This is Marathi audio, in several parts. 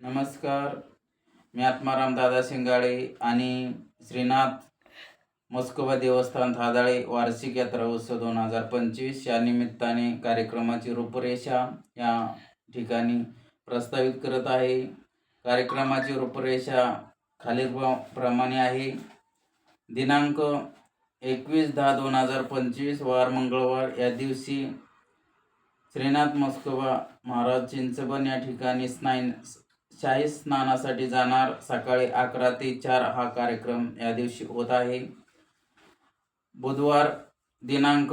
नमस्कार. मी आत्माराम दादा शिंगाडे आणि श्रीनाथ मस्कोबा देवस्थान थादाळे वार्षिक यात्रा उत्सव दोन हजार पंचवीस या निमित्ताने कार्यक्रमाची रूपरेषा या ठिकाणी प्रस्तावित करत आहे. कार्यक्रमाची रूपरेषा खालील प्रमाणे आहे. दिनांक एकवीस दहा दोन हजार पंचवीस वार मंगळवार या दिवशी श्रीनाथ मस्कोबा महाराज चिंचबन या ठिकाणी स्नान शाही स्नानासाठी जाणार. सकाळी अकरा ते चार हा कार्यक्रम या दिवशी होत आहे. बुधवार दिनांक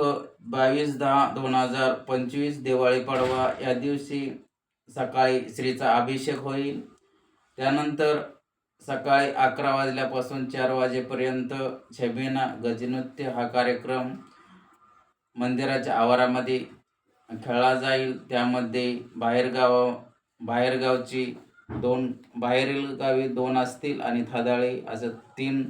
बावीस दहा दोन हजार पंचवीस दिवाळी पाडवा या दिवशी सकाळी श्रीचा अभिषेक होईल. त्यानंतर सकाळी अकरा वाजल्यापासून चार वाजेपर्यंत छबिना गजनृत्य हा कार्यक्रम मंदिराच्या आवारामध्ये खेळला जाईल. त्यामध्ये बाहेरगाव बाहेरगावची दोन बाहेरील गावी दोन असतील आणि थादाळे असं तीन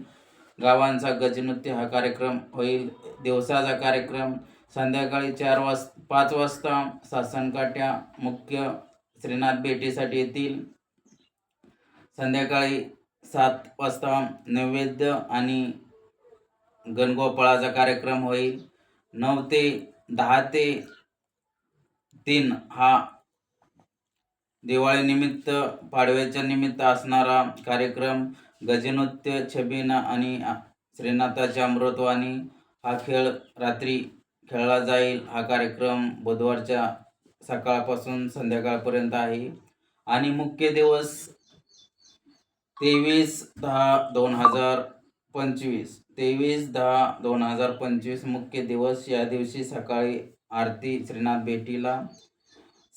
गावांचा गजनृत्य हा कार्यक्रम होईल. दिवसाचा कार्यक्रम संध्याकाळी चार वाज पाच वाजता सासनकाट्या मुख्य श्रीनाथ भेटीसाठी येतील. संध्याकाळी सात वाजता नैवेद्य आणि गणगोपाळाचा कार्यक्रम होईल. नऊ ते दहा ते तीन हा दिवाळीनिमित्त पाडव्याच्या निमित्त असणारा कार्यक्रम गजनृत्य छबिना आणि श्रीनाथाची अमृतवाणी हा खेळ रात्री खेळला जाईल. हा कार्यक्रम बुधवारच्या सकाळपासून संध्याकाळपर्यंत आहे. आणि मुख्य दिवस तेवीस दहा दोन हजार पंचवीस. तेवीस दहा दोन हजार पंचवीस मुख्य दिवस. या दिवशी सकाळी आरती श्रीनाथ भेटीला.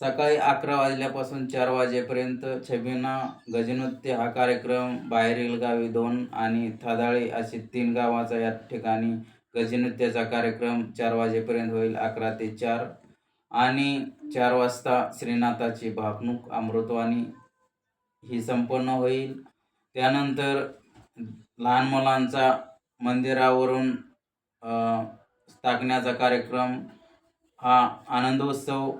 सकाळी अकरा वाजल्यापासून चार वाजेपर्यंत छबिना गजनृत्य हा कार्यक्रम बाहेरील गावी दोन आणि थादाळी असे तीन गावाचा या ठिकाणी गजनृत्याचा कार्यक्रम चार वाजेपर्यंत होईल अकरा ते चार. आणि चार वाजता श्रीनाथाची भावणूक अमृतवाणी ही संपन्न होईल. त्यानंतर लहान मुलांचा मंदिरावरून टाकण्याचा कार्यक्रम हा आनंदोत्सव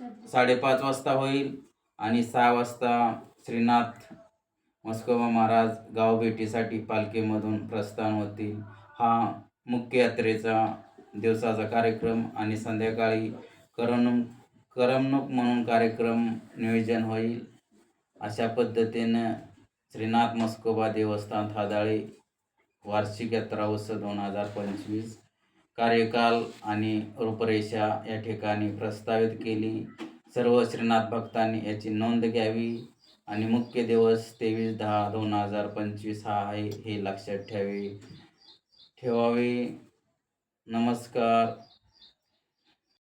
साडेपाच वाजता होईल आणि सहा वाजता श्रीनाथ मस्कोबा महाराज गाव भेटीसाठी पालखीमधून प्रस्थान होतील. हा मुख्य यात्रेचा दिवसाचा कार्यक्रम आणि संध्याकाळी करमणूक करमणूक म्हणून कार्यक्रम नियोजन होईल. अशा पद्धतीनं श्रीनाथ मस्कोबा देवस्थान थादाळे वार्षिक यात्रा उत्सव दोन हजार पंचवीस कार्यकाल आणि रूपरेषा या ठिकाणी प्रस्तावित केली. सर्व श्रीनाथ भक्तांनी याची नोंद घ्यावी आणि मुख्य दिवस तेवीस दहा दोन हजार पंचवीस हा आहे हे लक्षात ठेवावे ठेवावे. नमस्कार.